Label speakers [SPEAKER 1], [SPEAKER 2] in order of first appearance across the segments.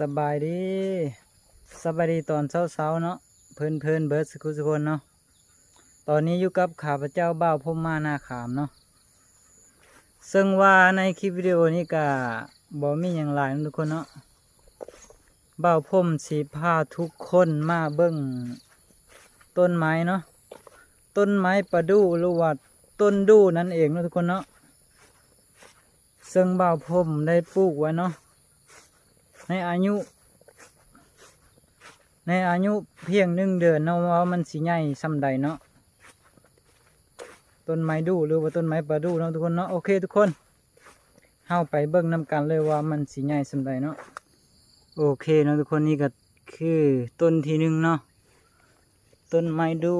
[SPEAKER 1] สบายดีสบายดีตอนเช้าๆเนาะเพิ่นเพิ่นๆเบิร์ดสกุสุคนเนาะตอนนี้อยู่กับข้าพเจ้าบ่าวพมมาหน้าขามเนาะซึ่งว่าในคลิปวิดีโอนี้ก็บ่มีอย่างไรนะทุกคนเนาะบ่าวพมสีพาทุกคนมาเบิ่งต้นไม้เนาะต้นไม้ประดู่หรือว่าต้นดูนั่นเองนะทุกคนเนาะซึ่งบ่าวพมได้ปลูกไว้เนาะ ในอายุ ในอายุเพียงหนึ่งเดือนเนาะว่ามันสีใหญ่ซำใดเนาะต้นไม้ดูหรือว่าต้นไม้ประดูเนาะทุกคนเนาะโอเคทุกคนเข้าไปเบิ่งน้ำกันเลยว่ามันสีใหญ่ซำใดเนาะโอเคเนาะทุกคนนี่ก็คือต้นที่หนึ่งเนาะต้นไม้ดู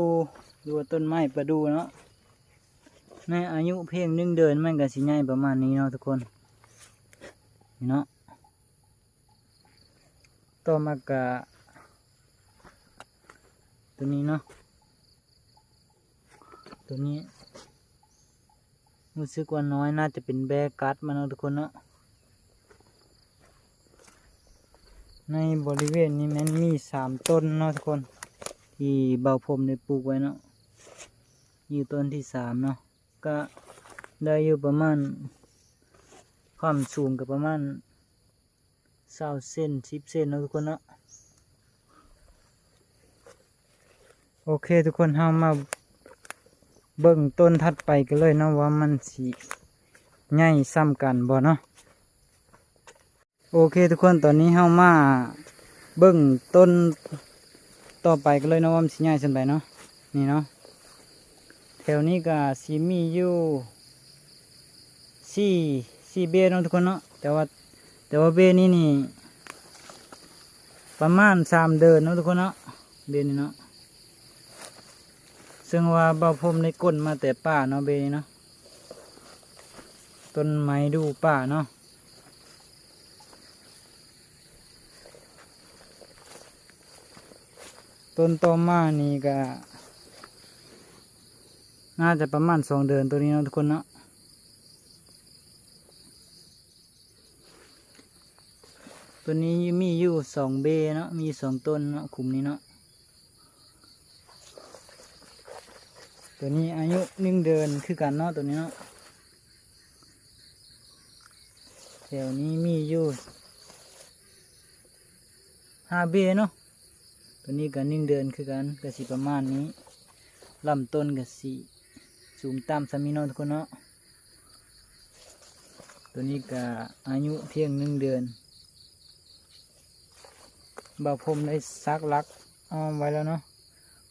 [SPEAKER 1] หรือว่าต้นไม้ประดูเนาะในอายุเพียงหนึ่งเดือนมันก็สีใหญ่ประมาณนี้เนาะทุกคนเนาะ ต่อมากะตัวนี้เนาะตัวนี้รู้สึกว่าน้อยน่าจะเป็นแบกัดมาเนาะทุกคนเนาะในบริเวณนี้มันมีสามต้นเนาะทุกคน ที่เบาผมได้ปลูกไว้เนาะอยู่ต้นที่สามเนาะก็ได้อยู่ประมาณความสูงกับประมาณ เศร้าเส้นสิบเส้นนะทุกคนเนาะโอเคทุกคนเฮามาเบิ่งต้นถัดไปกันเลยเนาะว่ามันสีใหญ่ซ้ำกันบ่เนาะโอเคทุกคนตอนนี้เฮามาเบิ่งต้นต่อไปกันเลยเนาะว่ามันสีใหญ่ส่ำใดเนาะนี่เนาะแถวนี้ก็สีมีอยู่สี่สี่เบี้ยเนาะทุกคนเนาะแต่ว่า แต่ว่าเบนี้นี่ ประมาณสามเดินนะทุกคนเนาะเบนี้เนาะซึ่งว่าบ่าพรมในก้นมาแต่ป่าเนาะเบนี้เนาะต้นไม้ดูป่าเนาะต้นต่อมานี่ก็น่าจะประมาณสองเดือนตัวนี้นะทุกคนเนาะ ตัวนี้มีอยู่สองเบเนาะมีสองต้นเนาะขุมนี้เนาะตัวนี้อายุหนึ่งเดือนคือกันเนาะตัวนี้เนาะแถวนี้มีอยู่ห้าเบเนาะตัวนี้ก็หนึ่งเดือนคือกันก็สิประมาณนี้ลำต้นก็สิสูงตามสามีเนาะทุกคนเนาะตัวนี้ก็อายุเพียงหนึ่งเดือน บ่าวพรมได้ซักลักอ้อมไว้แล้วเนาะ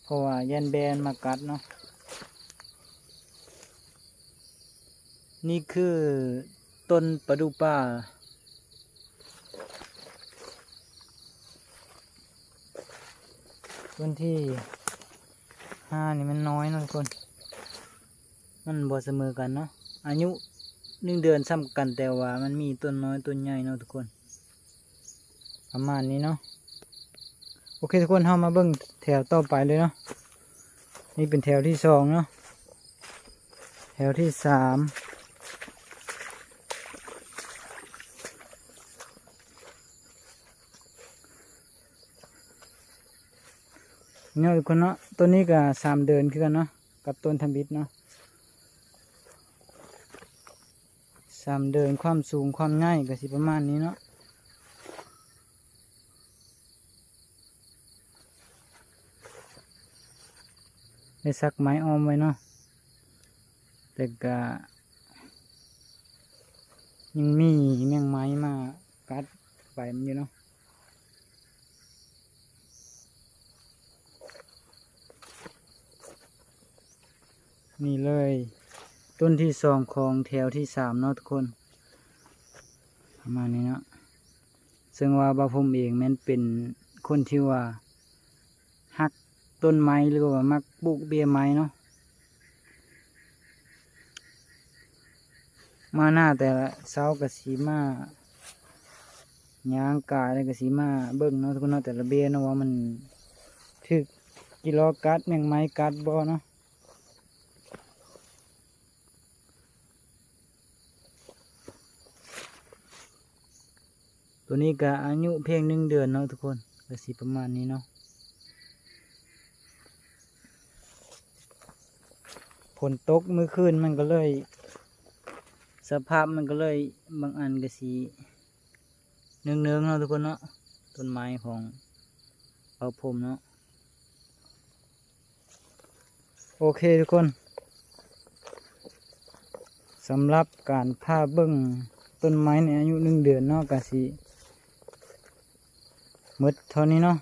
[SPEAKER 1] เพราะว่ายันแบนมากัดเนาะนี่คือต้นประดูป่าต้นที่ห้านี่มันน้อยนะทุกคน มันบ่เสมอกันเนาะอายุหนึ่งเดือนซ้ำกันแต่ว่ามันมีต้นน้อยต้นใหญ่เนาะทุกคน ประมาณนี้เนาะ โอเคทุกคนเข้ามาเบิ้งแถวต่อไปเลยเนาะนี่เป็นแถวที่สองเนาะแถวที่สามเนี่ยทุกคนเนาะต้นนี้ก็สามเดือนคือกันเนาะกับต้นทำบิดเนาะสามเดือนความสูงความง่ายก็สิประมาณนี้เนาะ ได้ซักไม้ออมไว้เนาะแต่ก็ยังมีแมงไม้มากัดไปมันอยู่เนาะนี่เลย ต้นที่สองของแถวที่สามเนาะทุกคน ประมาณนี้เนาะซึ่งว่าบาพมเองแมันเป็นคนที่ว่า ต้นไม้หรือว่ามักปลูกเบี้ยไม้เนาะมาหน้าแต่ละเสากับสีมาย่างกายแล้วก็สีมาเบิ่งเนาะทุกคนเนาะแต่ละเบี้ยเนาะว่ามันถึกกิโลกัดแมงไม้กัดบ่เนาะตัวนี้ก็อายุเพียงหนึ่งเดือนเนาะทุกคนก็สิประมาณนี้เนาะ ฝนตกเมื่อคืนมันก็เลย สภาพมันก็เลยบางอันก็สีเนืองๆเนาะทุกคนเนาะต้นไม้ของเอาพรมเนาะโอเคทุกคนสำหรับการพาเบิ้งต้นไม้ในอายุหนึ่งเดือนเนาะกะสีหมดเท่านี้เนาะ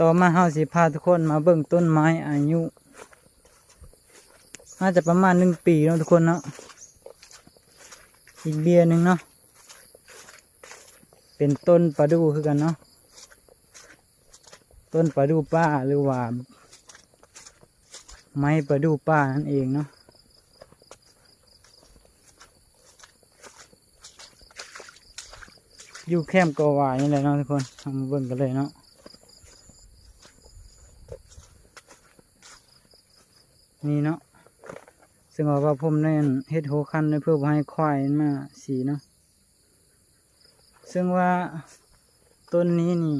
[SPEAKER 1] ต่อมาเฮาสิพาทุกคนมาเบิ้งต้นไม้อายุ น่าจะประมาณหนึ่งปีเนาะทุกคนเนาะอีกเบียร์หนึ่งเนาะเป็นต้นประดู่คือกันเนาะต้นประดู่ป้าหรือว่า ไม้ประดู่ป้านั่นเองเนาะอยู่แคมกอวายนี่แหละเนาะทุกคนทำเบิ่งกันเลยเนาะนี่เนาะ ซึ่งว่าว่าผมเนี่ยเฮ็ดโหคันเพื่อบให้ควายมาสีเนาะซึ่งว่าต้นนี้นี่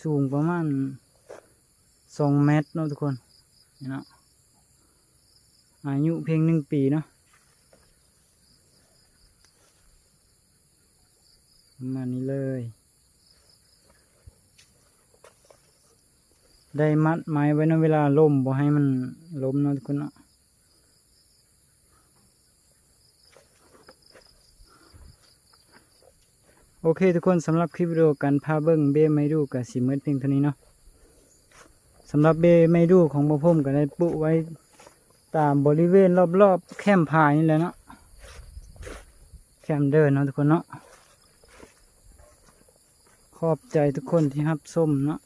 [SPEAKER 1] สูงประมาณสองเมตรเนาะทุกคนนี่เนาะอายุเพียงหนึ่งปีเนาะประมาณนี้เลย ได้มัดไม้ไว้ในเวลาล่มบ่ให้มันล้มเนาะทุกคนเนาะ อเคทุกคนสำหรับคลิปวิดีโอการพาเบิ้งเบไมดูกับสีมืดเพียงเท่านี้เนาะสำหรับเบไมดูของบ่พ่มก็ได้ปุไว้ตามบริเวณรอบๆแคมป์พายนี่แหละเนาะแคมป์เดินเนาะทุกคนเนาะขอบใจทุกคนที่รับส้มเนาะ